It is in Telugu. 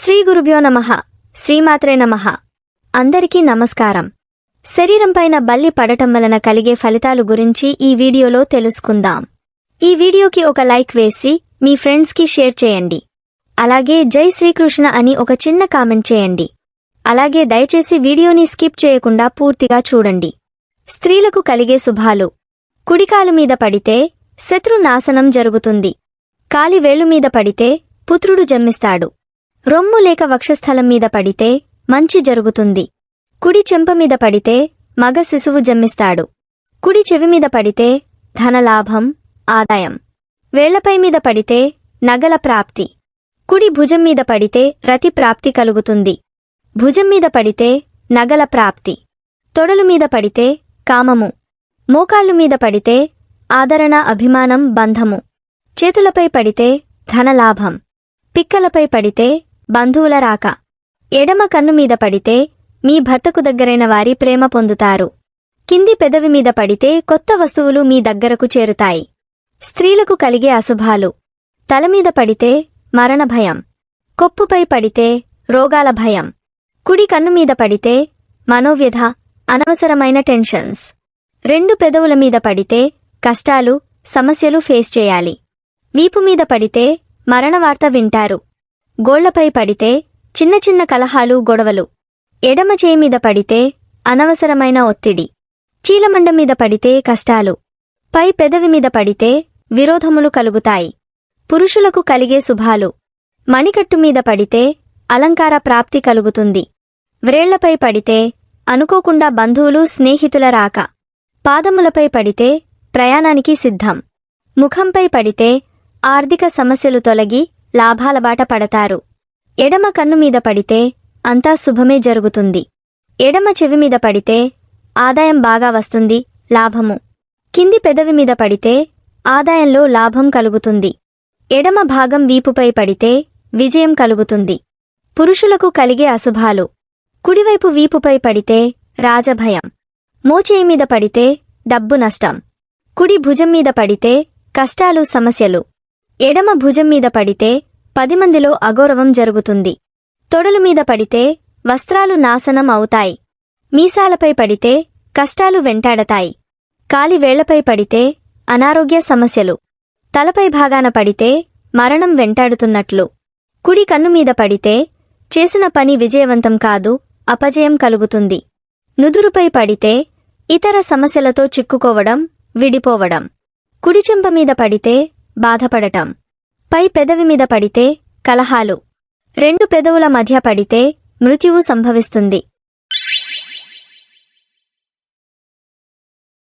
శ్రీ గురుభ్యో నమః. శ్రీమాత్రే నమః. అందరికీ నమస్కారం. శరీరంపైన బల్లి పడటం వలన కలిగే ఫలితాలు గురించి ఈ వీడియోలో తెలుసుకుందాం. ఈ వీడియోకి ఒక లైక్ వేసి మీ ఫ్రెండ్స్కి షేర్ చేయండి. అలాగే జై శ్రీకృష్ణ అని ఒక చిన్న కామెంట్ చేయండి. అలాగే దయచేసి వీడియోని స్కిప్ చేయకుండా పూర్తిగా చూడండి. స్త్రీలకు కలిగే శుభాలు. కుడికాలు మీద పడితే శత్రు నాశనం జరుగుతుంది. కాలి వేళ్ళు మీద పడితే పుత్రుడు జన్మిస్తాడు. రొమ్ము లేక వక్షస్థలం మీద పడితే మంచి జరుగుతుంది. కుడి చెంప మీద పడితే మగ శిశువు జన్మిస్తాడు. కుడి చెవి మీద పడితే ధనలాభం ఆదాయం. వేళ్ళపై మీద పడితే నగల ప్రాప్తి. కుడి భుజం మీద పడితే రతి ప్రాప్తి కలుగుతుంది. భుజం మీద పడితే నగల ప్రాప్తి. తొడలు మీద పడితే కామము. మోకాళ్ళు మీద పడితే ఆదరణ అభిమానం బంధము. చేతులపై పడితే ధనలాభం. పిక్కలపై పడితే బంధువుల రాక. ఎడమ కన్ను మీద పడితే మీ భర్తకు దగ్గరైన వారి ప్రేమ పొందుతారు. కింది పెదవి మీద పడితే కొత్త వస్తువులు మీ దగ్గరకు చేరుతాయి. స్త్రీలకు కలిగే అశుభాలు. తలమీద పడితే మరణ భయం. కొప్పుపై పడితే రోగాల భయం. కుడి కన్ను మీద పడితే మనోవ్యధ అనవసరమైన టెన్షన్స్. రెండు పెదవుల మీద పడితే కష్టాలు సమస్యలు ఫేస్ చేయాలి. వీపు మీద పడితే మరణవార్త వింటారు. గోళ్ళపై పడితే చిన్న చిన్న కలహాలు గొడవలు. ఎడమ చేయి మీద పడితే అనవసరమైన ఒత్తిడి. చీలమండం మీద పడితే కష్టాలు. పై పెదవి మీద పడితే విరోధములు కలుగుతాయి. పురుషులకు కలిగే శుభాలు. మణికట్టు మీద పడితే అలంకార ప్రాప్తి కలుగుతుంది. వ్రేళ్ళపై పడితే అనుకోకుండా బంధువులు స్నేహితుల రాక. పాదములపై పడితే ప్రయాణానికి సిద్ధం. ముఖంపై పడితే ఆర్థిక సమస్యలు తొలగి లాభాల బాట పడతారు. ఎడమ కన్ను మీద పడితే అంతా శుభమే జరుగుతుంది. ఎడమ చెవి మీద పడితే ఆదాయం బాగా వస్తుంది లాభము. కింది పెదవి మీద పడితే ఆదాయంలో లాభం కలుగుతుంది. ఎడమ భాగం వీపుపై పడితే విజయం కలుగుతుంది. పురుషులకు కలిగే అశుభాలు. కుడివైపు వీపుపై పడితే రాజభయం. మోచేయి మీద పడితే డబ్బు నష్టం. కుడి భుజం మీద పడితే కష్టాలు సమస్యలు. ఎడమ భుజం మీద పడితే పది మందిలో అగౌరవం జరుగుతుంది. తొడలు మీద పడితే వస్త్రాలు నాశనం అవుతాయి. మీసాలపై పడితే కష్టాలు వెంటాడతాయి. కాలి వేళ్ళపై పడితే అనారోగ్య సమస్యలు. తలపై భాగాన పడితే మరణం వెంటాడుతున్నట్లు. కుడి కన్ను మీద పడితే చేసిన పని విజయవంతం కాదు అపజయం కలుగుతుంది. నుదురుపై పడితే ఇతర సమస్యలతో చిక్కుకోవడం విడిపోవడం. కుడిచెంప మీద పడితే బాధపడటం. పై పెదవి మీద పడితే కలహాలు. రెండు పెదవుల మధ్య పడితే మృత్యువు సంభవిస్తుంది.